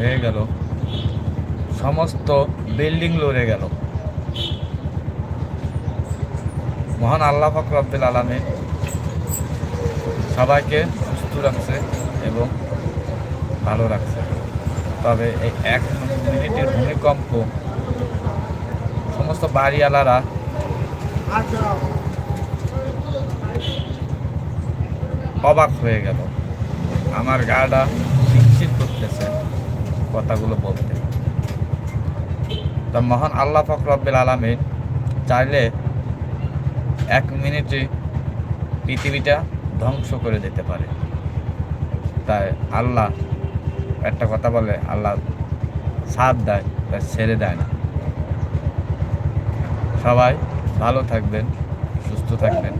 হয়ে গেল। সমস্ত বিল্ডিং লড়ে গেল। মহান আল্লাহ ফকরাব্দুল আলমে সবাইকে সুস্থ রাখছে এবং ভালো রাখছে। তবে এই এক মিনিটের ভূমিকম্প, সমস্ত বাড়িওয়ালারা অবাক হয়ে গেল। আমার গাটা শিরশির করতেছে। কথাগুলো বলতে। তা মহান আল্লাহ ফকরব্বিল আলমী চাইলে এক মিনিটে পৃথিবীটা ধ্বংস করে দিতে পারে। তাই আল্লাহ একটা কথা বলে, আল্লাহ সাথ দেয় তাই ছেড়ে দেয় না। সবাই ভালো থাকবেন, সুস্থ থাকবেন।